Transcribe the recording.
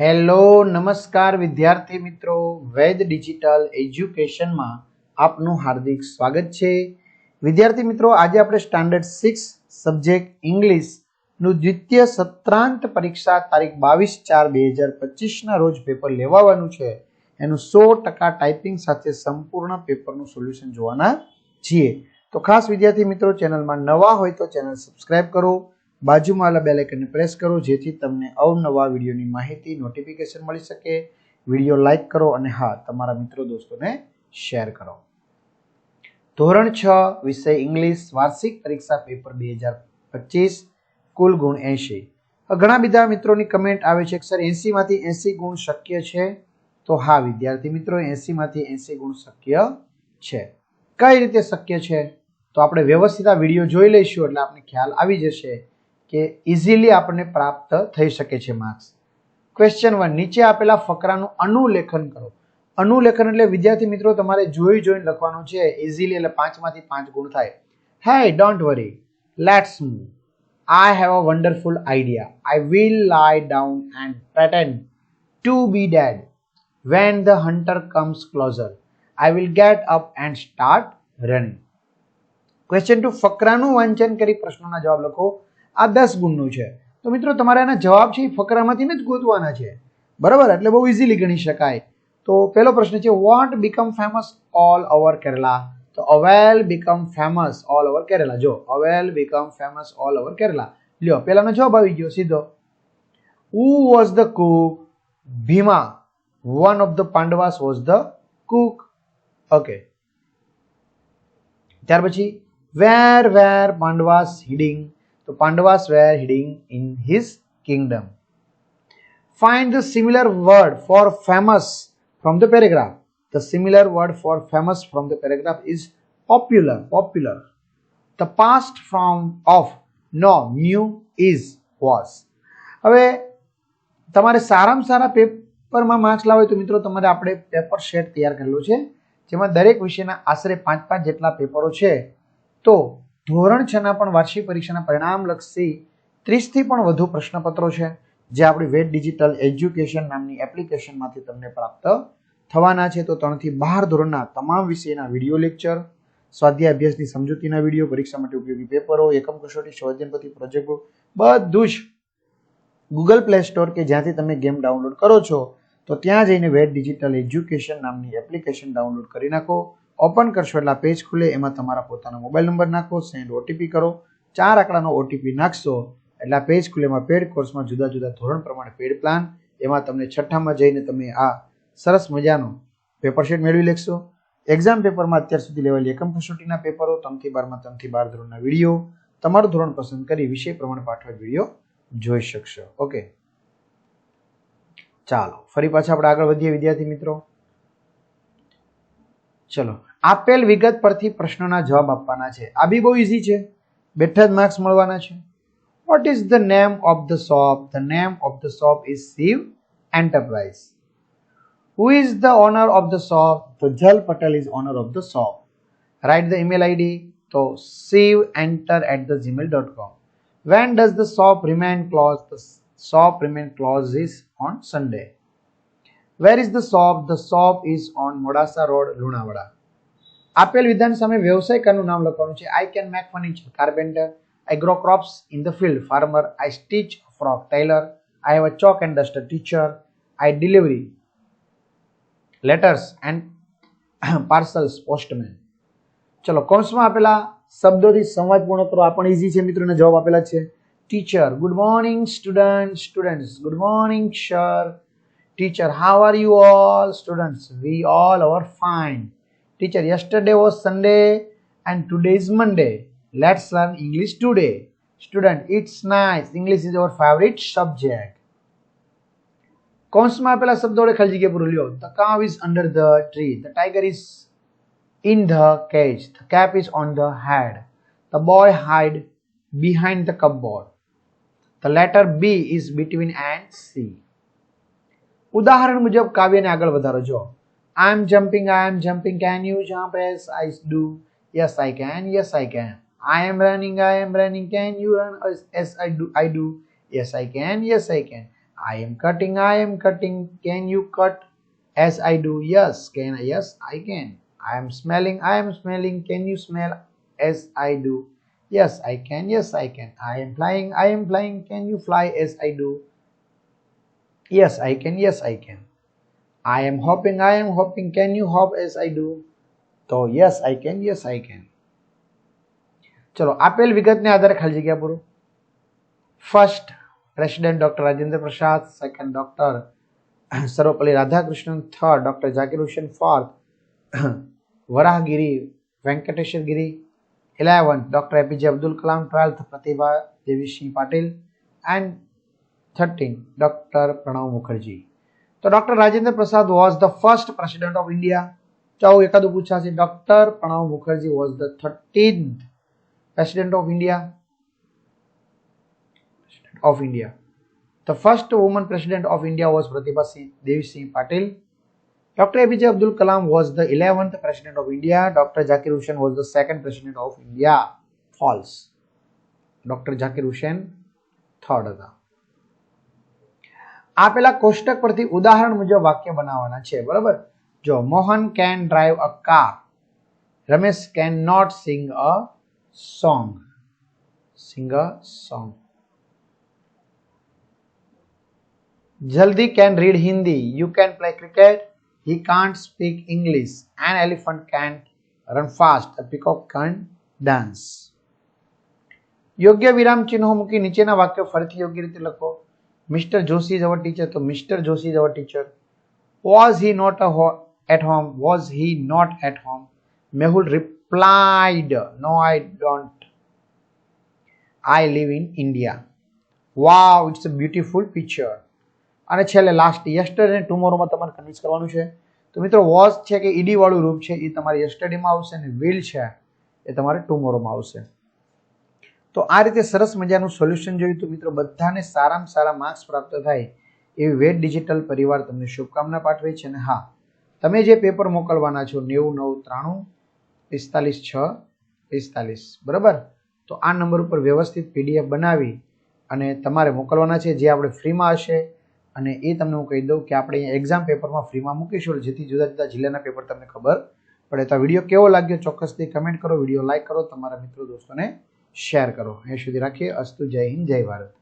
Hello, નમસ્કાર વિદ્યાર્થી મિત્રો. વેદ ડિજિટલ એજ્યુકેશનમાં આપનું હાર્દિક સ્વાગત છે. વિદ્યાર્થી મિત્રો, આજે આપણે સ્ટાન્ડર્ડ સિક્સ સબ્જેક્ટ ઇંગ્લિશનું દ્વિતીય સત્રાંત પરીક્ષા તારીખ બાવીસ ચાર બે હજાર પચીસના રોજ પેપર લેવાવાનું છે. એનું સો ટકા ટાઈપિંગ સાથે સંપૂર્ણ પેપરનું સોલ્યુશન જોવાના છીએ. તો ખાસ વિદ્યાર્થી મિત્રો, ચેનલમાં નવા હોય તો ચેનલ સબસ્ક્રાઈબ કરો. બાજુમાં આવેલા બેલ આઇકનને પ્રેસ કરો, જેથી તમને અવનવા વિડીયોની માહિતી નોટિફિકેશન મળી શકે. વીડિયો લાઇક કરો અને હા, તમારા મિત્રો દોસ્તોને શેર કરો. ધોરણ છ, વિષય ઇંગ્લિશ વાર્ષિક પરીક્ષા પેપર બે હજાર પચીસ, કુલ ગુણ એંશી. ઘણા બધા મિત્રોની કમેન્ટ આવે છે કે સર એંસીમાંથી એંસી ગુણ શક્ય છે? તો હા, વિદ્યાર્થી મિત્રો એંસીમાંથી એંસી ગુણ શક્ય છે. કઈ રીતે શક્ય છે? તો આપણે વ્યવસ્થિત આ વીડિયો જોઈ લઈશું, એટલે આપણને ખ્યાલ આવી જશે. કે ઇઝીલી આપણને પ્રાપ્ત થઈ શકે છે માર્ક્સ ક્વેશ્ચન વન નીચે આપેલા ફકરાનું અનુલેખન કરો. અનુલેખન એટલે વિદ્યાર્થી મિત્રો, તમારે જોઈ જોઈને લખવાનું છે. ઇઝીલી એટલે પાંચમાંથી પાંચ ગુણ થાય. Hey don't worry let's move I have a wonderful idea I will lie down and pretend to be dead when the hunter comes closer I will get up and start running question two ફકરાનું વાંચન કરી પ્રશ્નોના જવાબ લખો. આ દસ ગુણનું છે. તો મિત્રો, તમારે એના જવાબ છે એ ફકરામાંથી જ ગોતવાના છે. બરાબર? એટલે બહુ ઇઝીલી ગણી શકાય. તો પહેલો પ્રશ્ન છે what become famous all over Kerala તો Aval become famous all over Kerala જો, Aval become famous all over Kerala લ્યો, પહેલાનો જવાબ આવી ગયો, સીધો. Who was the cook Bhima. One of the Pandavas was the cook okay ત્યાર પછી વેર વેર પાંડવાસ hiding? તો Pandavas were hiding in his kingdom. Find the similar word for famous from the paragraph. The similar word for famous from the paragraph is popular. Popular. The past form of no, new, is, was. હવે તમારે સારામાં સારા પેપરમાં marks લાવે તો મિત્રો તમારે આપણે paper set તૈયાર કરેલું છે જેમાં દરેક વિષયના આશરે પાંચ પાંચ જેટલા પેપરો છે તો ધોરણ છના પણ વાર્ષિક પરીક્ષાના પરિણામલક્ષી ત્રીસથી પણ વધુ પ્રશ્નપત્રો છે, જે આપણી વેટ ડિજિટલ એજ્યુકેશન નામની એપ્લિકેશનમાંથી તમને પ્રાપ્ત થવાના છે. તો ત્રણથી બાર ધોરણના તમામ વિષયના વીડિયો લેક્ચર, સ્વાધ્યાય અભ્યાસની સમજૂતીના વીડિયો, પરીક્ષા માટે ઉપયોગી પેપરો, એકમ કસોટી સ્વજનપતિ પ્રોજેક્ટ બધું જ ગૂગલ પ્લે સ્ટોર કે જ્યાંથી તમે ગેમ ડાઉનલોડ કરો છો, તો ત્યાં જઈને વેટ ડિજિટલ એજ્યુકેશન નામની એપ્લિકેશન ડાઉનલોડ કરી નાખો. ઓપન કરશો એટલે પેજ ખુલે, એમાં તમારા પોતાનો મોબાઈલ નંબર નાખો સેન્ડ ઓટીપી કરો. ચાર આંકડાનો ઓટીપી નાખશો, એટલે પેજ ખુલે, એમાં પેડ કોર્સમાં જુદા જુદા ધોરણ પ્રમાણે પેડ પ્લાન એમાં તમને છઠ્ઠામાં જઈને તમે આ સરસ મજાનો પેપર શીટ મેળવી લેશો. એક્ઝામ પેપરમાં અત્યાર સુધી લેવાયેલી એકમ કસોટીના પેપરો ત્રણથી બારમાં, ત્રણથી બાર ધોરણના વીડિયો, તમારું ધોરણ પસંદ કરી વિષય પ્રમાણે પાઠવા વીડિયો જોઈ શકશો. ઓકે ચાલો, ફરી પાછા આપણે આગળ વધીએ. વિદ્યાર્થી મિત્રો ચલો, આપેલ વિગત પરથી પ્રશ્નોના જવાબ આપવાના છે. આ બી બહુ ઇઝી છે. બેઠા જ માર્ક્સ મળવાના છે. What is the name of the shop the name of the shop is Shiv enterprise who is the owner of the shop તો Jal Patel is owner of the shop right the email ID તો Shiv enter at the Gmail dot com when does the shop remain close the shop remain close is on Sunday. Where is the shop the shop is on Modasa road Lunawada આપેલ વિધાન સામે વ્યવસાયકારનું નામ લખવાનું છે I can make furniture carpenter I grow crops in the field farmer I stitch frock tailor I have a chalk and duster teacher I delivery letters and parcels postman ચલો કોર્સમાં આપેલા શબ્દોથી સંવાદ કરો. આ પણ ઇઝી છે મિત્રોને, જવાબ આપેલા છે. Teacher good morning student students good morning sir teacher how are you all students we all are fine teacher yesterday was Sunday and today is Monday let's learn English today student it's nice English is our favourite subject કૌંસમાં આપેલા શબ્દો વડે ખાલી જગ્યા પૂરું લ્યો the cow is under the tree the tiger is in the cage. The cap is on the head. The boy hide behind the cupboard. The letter B is between and C. ઉદાહરણ મુજબ કાવ્યને આગળ વધારો જો I am jumping I am jumping can you jump as I do yes I can yes I can I am running I am running can you run as I do I do yes I can yes I can I am cutting, I am cutting. Can you cut as I do? Yes, can yes, I can. I am smelling, I am smelling. Can you smell as I do? Yes, I can. Yes, I can. I am flying, I am flying. Can you fly as I do? Yes, I can. Yes, I can. I am hopping, I am hopping. Can you hop as I do? તો yes I can yes I can ચલો આપેલ વિગતને આધારે ખાલી જગ્યા પૂરો first president doctor Rajendra Prasad second doctor Sarvepalli Radhakrishnan third doctor Zakir Husain fourth Varahagiri Venkateshwar Giri eleventh doctor APJ Abdul Kalam twelfth Pratibha Devisingh Patil and thirteen Dr. Pranav Mukherjee. તો doctor Rajendra Prasad was the first president of India ચાલો એકાદું પૂછાશે doctor Pranav Mukherjee was the thirteenth president of India of India the first woman president of India was Pratibhasingh Devisingh Patil Dr. APJ Abdul Kalam was the 11th President of India. Dr. Zakir Husain was the second president of India false doctor Zakir Husain third હતા આપેલા કોષ્ટક પરથી ઉદાહરણ મુજબ વાક્ય બનાવવાના છે, બરાબર જો Mohan can drive a car, Ramesh can not sing a song, sing a song જલ્દી can read Hindi, you can play cricket he can't speak English. An elephant can't run fast. A peacock can't dance. યોગ્ય વિરામ ચિહ્નો મૂકી નીચેના વાક્યો ફરીથી યોગ્ય રીતે લખો mister Joshi is our teacher તો mister Joshi is our teacher was he not at home was he not at home Mehul replied, no I don't I live in India wow it's a beautiful picture અને છેલ્લે last yesterday ટુમોરોમાં તમારે convince કરવાનું છે. તો મિત્રો was છે કે ED વાળું રૂપ છે એ તમારે યસ્ટરડેમાં આવશે અને વિલ છે એ તમારે ટુમોરોમાં આવશે. તો આ રીતે સરસ મજાનું સોલ્યુશન જોયું તો મિત્રો બધાને સારામાં સારા માર્ક્સ પ્રાપ્ત થાય એવી વેટ ડિજિટલ પરિવાર તમને શુભકામના પાઠવે છે અને હા, તમે જે પેપર મોકલવાના છો નેવું, નવ, ત્રાણું, પિસ્તાલીસ, છ, પિસ્તાલીસ, બરાબર? તો આ નંબર ઉપર વ્યવસ્થિત પીડીએફ બનાવી અને તમારે મોકલવાના છે, જે આપણે ફ્રીમાં હશે અને એ તમને હું કહી દઉં કે આપણે એક્ઝામ પેપરમાં ફ્રીમાં મૂકીશું જેથી જુદા જુદા જિલ્લાના પેપર તમને ખબર પડે. તો વીડિયો કેવો લાગ્યો? ચોક્કસથી કમેન્ટ કરો વીડિયો લાઇક કરો, તમારા મિત્રો, દોસ્તોને શેર કરો. એ સુધી રાખીએ. અસ્તુ જય હિન્દ જય ભારત.